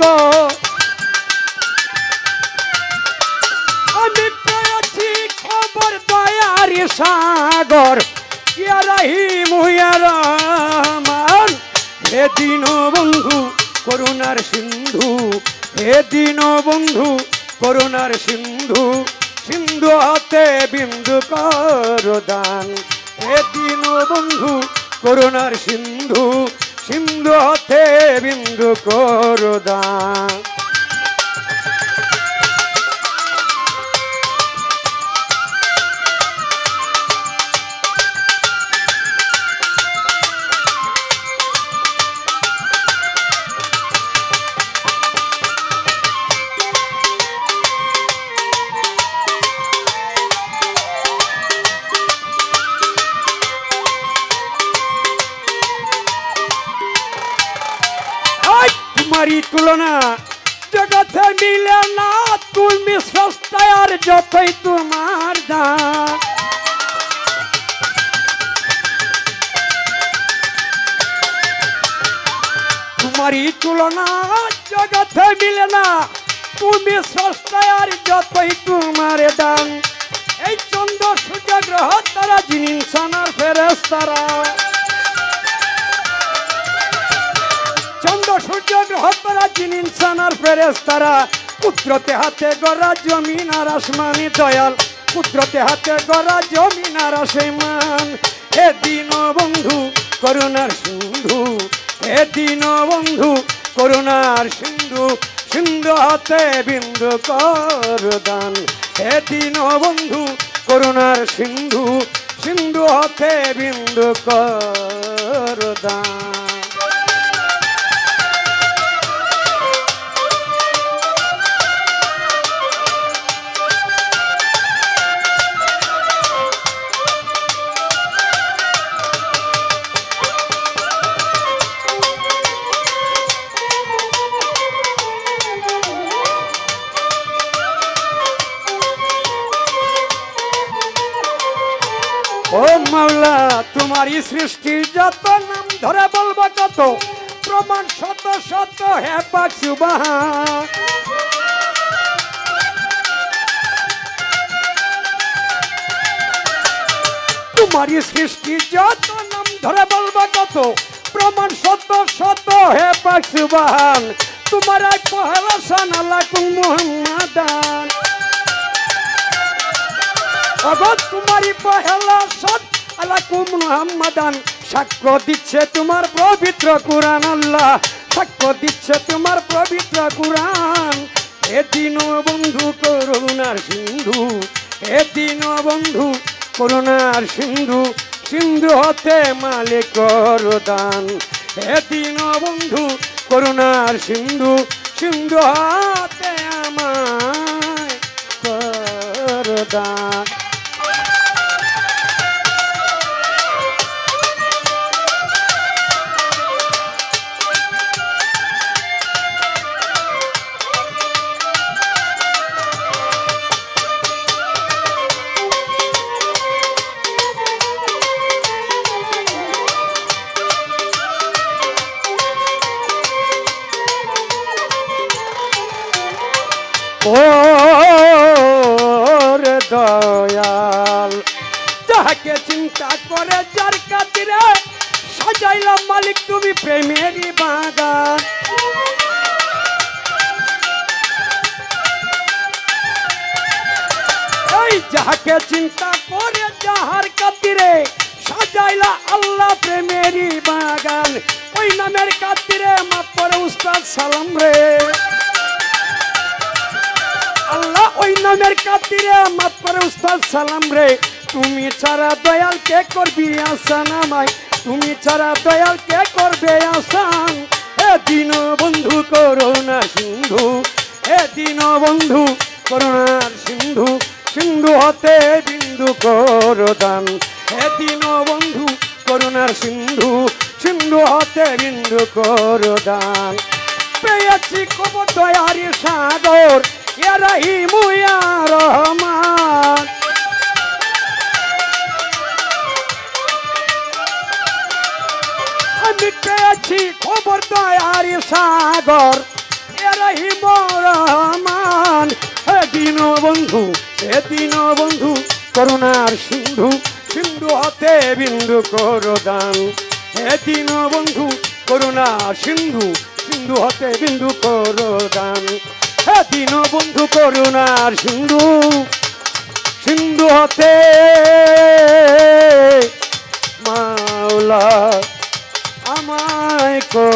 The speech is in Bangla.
সাগর আমি পেয়েছি খবর দয়ার সাগর। ইয়ারাহিম রহমান। হে দিন বন্ধু, করুণার সিন্ধু। হে দিন বন্ধু, করুণার সিন্ধু। সিন্ধু হাতে বিন্দু কর দান হে দিন বন্ধু, করুণার সিন্ধু। সিন্ধু হতে বিন্দু কর তোমারই তুলনা। জগতে মিলে না, তুমি সস্তায় আর যতই তোমার দাম। তোমারই তুলনা, জগতে মিলে না, তুমি সস্তায় আর যতই তোমার দাম। এই চন্দ্র সূর্য গ্রহ তারা জিনিস ফেরেস তারা সূর্য গ্রহ তারা যিনি ইনসানার ফেরেস তারা, কুদরতে হাতে গড়া জমিন আর আসমানি দয়াল। কুদরতে হাতে গড়া জমিন আর আসমান। হে দিন বন্ধু করুণার সিন্ধু। হে দিন বন্ধু করুণার সিন্ধু। সিন্ধু হাতে বিন্দু কর দান হে দিন বন্ধু করুণার সিন্ধু। সিন্ধু হাতে বিন্দু কর দান তোমারই সৃষ্টির যত নাম ধরে বলব কত প্রমাণ শত শত হে পাক সুবহান তোমারই সৃষ্টির যত নাম ধরে বলব কত প্রমাণ শত শত হে পাক সুবহান তোমার এক পহেলা সানালা কুম মুহাম্মাদান। তোমারই পহেলা সত আলাকুম মুহাম্মাদান, সাক্ষ্য দিচ্ছে তোমার পবিত্র কুরআন আল্লাহ। সাক্ষ্য দিচ্ছে তোমার পবিত্র কুরআন। হে দিন বন্ধু, করুণার সিন্ধু। হে দিন বন্ধু, করুণার সিন্ধু। সিন্ধু হতে মালিক দান হে দিন বন্ধু, করুণার সিন্ধু। সিন্ধু হাতে আমায় কর দয়াল। যাহাকে চিন্তা করে, যার কাতিরে সাজাইলাম মালিক, তুমি প্রেমেরই বাগান। যাহাকে চিন্তা করে, যাহার কাতিরে সাজাইলা আল্লাহ প্রেমেরই বাগান। ওই নামের কাতিরে মাপ পরে উস্তাদ সালাম রে। নামের কাতিরে মাপ করে উস্তাদ, সালাম রে। তুমি ছাড়া দয়াল কে করবি আসান আমায়? তুমি ছাড়া দয়াল কে করবে আসান? এ দিন বন্ধু করোনা সিন্ধু এ দিন বন্ধু করোনার সিন্ধু সিন্ধু হতে বিন্দু করদান। হে দিন বন্ধু করুণার সিন্ধু সিন্ধু হতে বিন্দু করদান। পেয়েছি খবর দয়ারি ইয়া রহিমু ইয়া রহমান। আমি পেয়েছি খবর দয়ারি সাগর। ইয়া রহিম রহমান এদিন বন্ধু এদিন বন্ধু, করুণার সিন্ধু সিন্ধু হতে বিন্দু করো দান এদিন বন্ধু করুণা সিন্ধু সিন্ধু হতে বিন্দু করো দান দিন বন্ধু করুণার সিন্ধু সিন্ধু হতে মাওলা আমায় কো